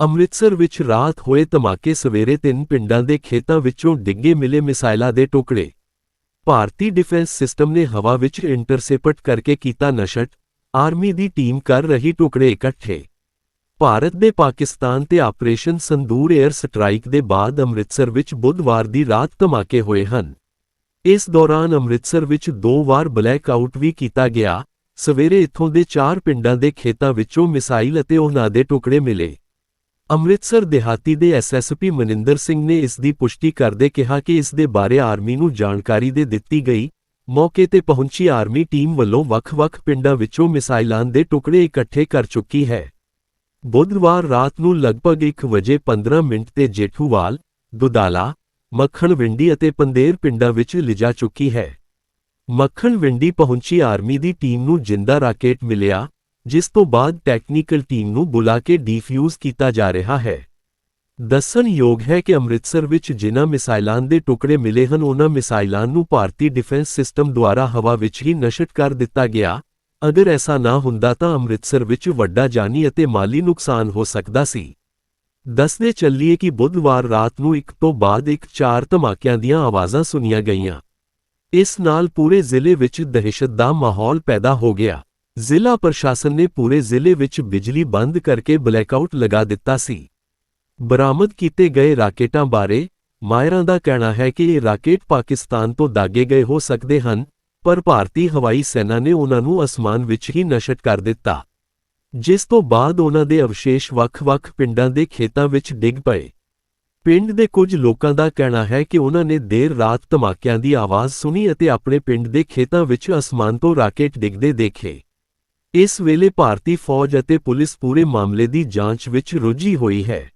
ਅੰਮ੍ਰਿਤਸਰ ਵਿੱਚ ਰਾਤ ਹੋਏ ਧਮਾਕੇ ਸਵੇਰੇ ਤਿੰਨ ਪਿੰਡਾਂ ਦੇ ਖੇਤਾਂ ਵਿੱਚੋਂ ਡਿੱਗੇ ਮਿਲੇ ਮਿਸਾਈਲਾਂ ਦੇ ਟੁਕੜੇ। ਭਾਰਤੀ ਡਿਫੈਂਸ ਸਿਸਟਮ ਨੇ ਹਵਾ ਵਿੱਚ ਇੰਟਰਸੈਪਟ ਕਰਕੇ ਕੀਤਾ ਨਸ਼ਟ ਆਰਮੀ ਦੀ ਟੀਮ ਕਰ ਰਹੀ ਟੁਕੜੇ ਇਕੱਠੇ। ਭਾਰਤ ਦੇ ਪਾਕਿਸਤਾਨ ਤੇ ਆਪਰੇਸ਼ਨ ਸੰਦੂਰ 에ਅਰ ਸਟ੍ਰਾਈਕ ਦੇ ਬਾਅਦ ਅੰਮ੍ਰਿਤਸਰ ਵਿੱਚ ਬੁੱਧਵਾਰ ਦੀ ਰਾਤ ਧਮਾਕੇ ਹੋਏ ਹਨ। ਇਸ ਦੌਰਾਨ ਅੰਮ੍ਰਿਤਸਰ ਵਿੱਚ ਦੋ ਵਾਰ ਬਲੈਕ ਆਊਟ ਵੀ ਕੀਤਾ ਗਿਆ। ਸਵੇਰੇ ਇੱਥੋਂ ਦੇ ਚਾਰ ਪਿੰਡਾਂ ਦੇ ਖੇਤਾਂ ਵਿੱਚੋਂ ਮਿਸਾਈਲ ਅਤੇ ਉਹਨਾਂ ਦੇ ਟੁਕੜੇ ਮਿਲੇ। ਅੰਮ੍ਰਿਤਸਰ ਦਿਹਾਤੀ ਦੇ ਐਸਐਸਪੀ ਮਨਿੰਦਰ ਸਿੰਘ ਨੇ ਇਸ ਦੀ ਪੁਸ਼ਟੀ ਕਰਦੇ ਕਿਹਾ ਕਿ ਇਸ ਦੇ ਬਾਰੇ ਆਰਮੀ ਨੂੰ ਜਾਣਕਾਰੀ ਦੇ ਦਿੱਤੀ ਗਈ। ਮੌਕੇ ਤੇ ਪਹੁੰਚੀ ਆਰਮੀ ਟੀਮ ਵੱਲੋਂ ਵੱਖ-ਵੱਖ ਪਿੰਡਾਂ ਵਿੱਚੋਂ ਮਿਸਾਈਲਾਂ ਦੇ ਟੁਕੜੇ ਇਕੱਠੇ ਕਰ ਚੁੱਕੀ ਹੈ। ਬੁੱਧਵਾਰ ਰਾਤ ਨੂੰ ਲਗਭਗ 1 ਵਜੇ 15 ਮਿੰਟ ਤੇ ਜੇਠੂਵਾਲ, ਦੁਦਾਲਾ, ਮੱਖਣਵਿੰਡੀ ਅਤੇ ਪੰਦੇਰ ਪਿੰਡਾਂ ਵਿੱਚ ਲਿਜਾ ਚੁੱਕੀ ਹੈ। ਮੱਖਣਵਿੰਡੀ ਪਹੁੰਚੀ ਆਰਮੀ ਦੀ ਟੀਮ ਨੂੰ ਜਿੰਦਾ ਰਾਕੇਟ ਮਿਲਿਆ। ਜਿਸ ਤੋਂ ਬਾਅਦ ਟੈਕਨੀਕਲ ਟੀਮ ਨੂੰ ਬੁਲਾ ਕੇ ਡੀਫਿਊਜ਼ ਕੀਤਾ ਜਾ ਰਿਹਾ ਹੈ। ਦੱਸਣਯੋਗ ਹੈ ਕਿ ਅੰਮ੍ਰਿਤਸਰ ਵਿੱਚ ਜਿਨ੍ਹਾਂ ਮਿਸਾਈਲਾਂ ਦੇ ਟੁਕੜੇ ਮਿਲੇ ਹਨ, ਉਹਨਾਂ ਮਿਸਾਈਲਾਂ ਨੂੰ ਭਾਰਤੀ ਡਿਫੈਂਸ ਸਿਸਟਮ ਦੁਆਰਾ ਹਵਾ ਵਿੱਚ ਹੀ ਨਸ਼ਟ ਕਰ ਦਿੱਤਾ ਗਿਆ। ਅਗਰ ਐਸਾ ਨਾ ਹੁੰਦਾ ਤਾਂ ਅੰਮ੍ਰਿਤਸਰ ਵਿੱਚ ਵੱਡਾ ਜਾਨੀ ਅਤੇ ਮਾਲੀ ਨੁਕਸਾਨ ਹੋ ਸਕਦਾ ਸੀ। ਦੱਸਦੇ ਚੱਲੀਏ ਕਿ ਬੁੱਧਵਾਰ ਰਾਤ ਨੂੰ ਇੱਕ ਤੋਂ ਬਾਅਦ ਇੱਕ ਚਾਰ ਧਮਾਕਿਆਂ ਦੀਆਂ ਆਵਾਜ਼ਾਂ ਸੁਣੀਆਂ ਗਈਆਂ। ਇਸ ਨਾਲ ਪੂਰੇ ਜ਼ਿਲ੍ਹੇ ਵਿੱਚ ਦਹਿਸ਼ਤ ਦਾ ਮਾਹੌਲ ਪੈਦਾ ਹੋ ਗਿਆ। ਜ਼ਿਲ੍ਹਾ ਪ੍ਰਸ਼ਾਸਨ ਨੇ ਪੂਰੇ ਜ਼ਿਲ੍ਹੇ ਵਿੱਚ ਬਿਜਲੀ ਬੰਦ ਕਰਕੇ ਬਲੈਕਆਊਟ ਲਗਾ ਦਿੱਤਾ ਸੀ। ਬਰਾਮਦ ਕੀਤੇ ਗਏ ਰਾਕੇਟਾਂ ਬਾਰੇ ਮਾਇਰਾਂ ਦਾ ਕਹਿਣਾ ਹੈ ਕਿ ਇਹ ਰਾਕੇਟ ਪਾਕਿਸਤਾਨ ਤੋਂ ਦਾਗੇ ਗਏ ਹੋ ਸਕਦੇ ਹਨ, ਪਰ ਭਾਰਤੀ ਹਵਾਈ ਸੈਨਾ ਨੇ ਉਹਨਾਂ ਨੂੰ ਅਸਮਾਨ ਵਿੱਚ ਹੀ ਨਸ਼ਟ ਕਰ ਦਿੱਤਾ। ਜਿਸ ਤੋਂ ਬਾਅਦ ਉਹਨਾਂ ਦੇ ਅਵਸ਼ੇਸ਼ ਵੱਖ-ਵੱਖ ਪਿੰਡਾਂ ਦੇ ਖੇਤਾਂ ਵਿੱਚ ਡਿੱਗ ਪਏ। ਪਿੰਡ ਦੇ ਕੁਝ ਲੋਕਾਂ ਦਾ ਕਹਿਣਾ ਹੈ ਕਿ ਉਹਨਾਂ ਨੇ ਦੇਰ ਰਾਤ ਧਮਾਕਿਆਂ ਦੀ ਆਵਾਜ਼ ਸੁਣੀ ਅਤੇ ਆਪਣੇ ਪਿੰਡ ਦੇ ਖੇਤਾਂ ਵਿੱਚ ਅਸਮਾਨ ਤੋਂ ਰਾਕੇਟ ਡਿੱਗਦੇ ਦੇਖੇ। ਇਸ ਵੇਲੇ ਭਾਰਤੀ ਫੌਜ ਅਤੇ ਪੁਲਿਸ ਪੂਰੇ ਮਾਮਲੇ ਦੀ ਜਾਂਚ ਵਿੱਚ ਰੁੱਝੀ ਹੋਈ ਹੈ।